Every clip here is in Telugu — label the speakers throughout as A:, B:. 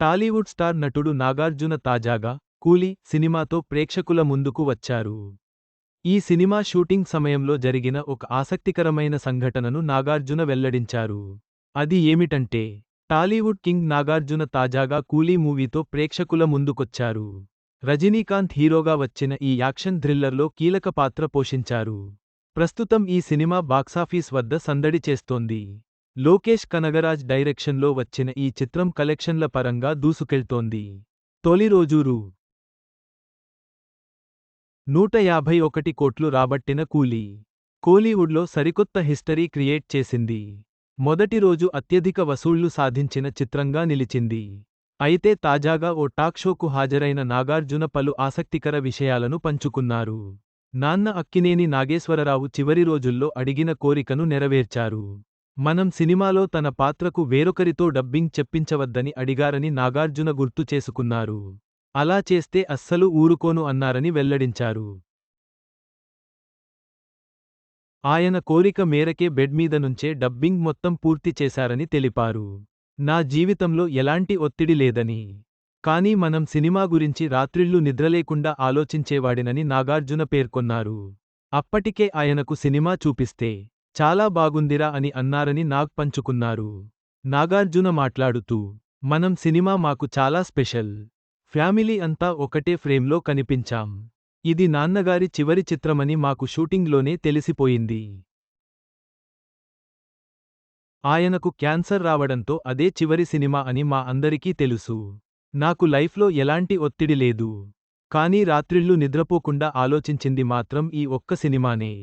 A: టాలీవుడ్ స్టార్ నటుడు నాగార్జున తాజాగా కూలీ సినిమాతో ప్రేక్షకుల ముందుకు వచ్చారు. ఈ సినిమా షూటింగ్ సమయంలో జరిగిన ఒక ఆసక్తికరమైన సంఘటనను నాగార్జున వెల్లడించారు. అది ఏమిటంటే టాలీవుడ్ కింగ్ నాగార్జున తాజాగా కూలీ మూవీతో ప్రేక్షకుల ముందుకొచ్చారు. రజనీకాంత్ హీరోగా వచ్చిన ఈ యాక్షన్ థ్రిల్లర్లో కీలక పాత్ర పోషించారు. ప్రస్తుతం ఈ సినిమా బాక్సాఫీస్ వద్ద సందడి చేస్తోంది. లోకేష్ కనగరాజ్ డైరెక్షన్లో వచ్చిన ఈ చిత్రం కలెక్షన్ల పరంగా దూసుకెళ్తోంది. తొలి రోజు రూ నూట యాభై ఒకటి కోట్లు రాబట్టిన కూలీ. కోలీవుడ్లో సరికొత్త హిస్టరీ క్రియేట్ చేసింది. మొదటి రోజు అత్యధిక వసూళ్ళు సాధించిన చిత్రంగా నిలిచింది. అయితే తాజాగా ఓ టాక్ షోకు హాజరైన నాగార్జున పలు ఆసక్తికర విషయాలను పంచుకున్నారు. నాన్న అక్కినేని నాగేశ్వరరావు చివరి రోజుల్లో అడిగిన కోరికను నెరవేర్చారు. మనం సినిమాలో తన పాత్రకు వేరొకరితో డబ్బింగ్ చెప్పించవద్దని అడిగారని నాగార్జున గుర్తు చేసుకున్నారు. అలా చేస్తే అస్సలు ఊరుకోను అన్నారని వెల్లడించారు. ఆయన కోరిక మేరకే బెడ్ మీద నుంచే డబ్బింగ్ మొత్తం పూర్తి చేశారని తెలిపారు. నా జీవితంలో ఎలాంటి ఒత్తిడి లేదని. కానీ మనం సినిమా గురించి రాత్రిళ్ళు నిద్రలేకుండా ఆలోచించేవాడినని నాగార్జున పేర్కొన్నారు. అప్పటికే ఆయనకు సినిమా చూపిస్తే చాలా బాగుందిరా అని అన్నారని నాగ్ పంచుకున్నారు. నాగార్జున మాట్లాడుతూ మనం సినిమా మాకు చాలా స్పెషల్. ఫ్యామిలీ అంతా ఒకటే ఫ్రేమ్లో కనిపించాం. ఇది నాన్నగారి చివరి చిత్రమని మాకు షూటింగ్లోనే తెలిసిపోయింది. ఆయనకు క్యాన్సర్ రావడంతో అదే చివరి సినిమా అని మా అందరికీ తెలుసు. నాకు లైఫ్లో ఎలాంటి ఒత్తిడి లేదు. కానీ రాత్రిళ్ళు నిద్రపోకుండా ఆలోచించింది మాత్రం ఈ ఒక్క సినిమానే.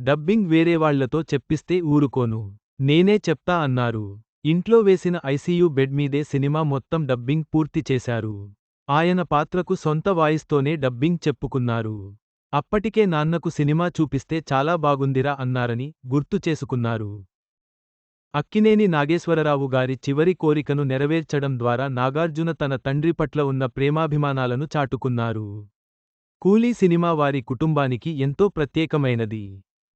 A: డబ్బింగ్ వేరేవాళ్ళతో చెప్పిస్తే ఊరుకోను. నేనే చెప్తా అన్నారు. ఇంట్లో వేసిన ఐసీయూ బెడ్ మీదే సినిమా మొత్తం డబ్బింగ్ పూర్తి చేశారు. ఆయన పాత్రకు సొంత వాయిస్తోనే డబ్బింగ్ చెప్పుకున్నారు. అప్పటికే నాన్నకు సినిమా చూపిస్తే చాలా బాగుందిరా అన్నారని గుర్తు చేసుకున్నారు. అక్కినేని నాగేశ్వరరావు గారి చివరి కోరికను నెరవేర్చడం ద్వారా నాగార్జున తన తండ్రి పట్ల ఉన్న ప్రేమాభిమానాలను చాటుకున్నారు. కూలీ సినిమా వారి కుటుంబానికి ఎంతో ప్రత్యేకమైనది.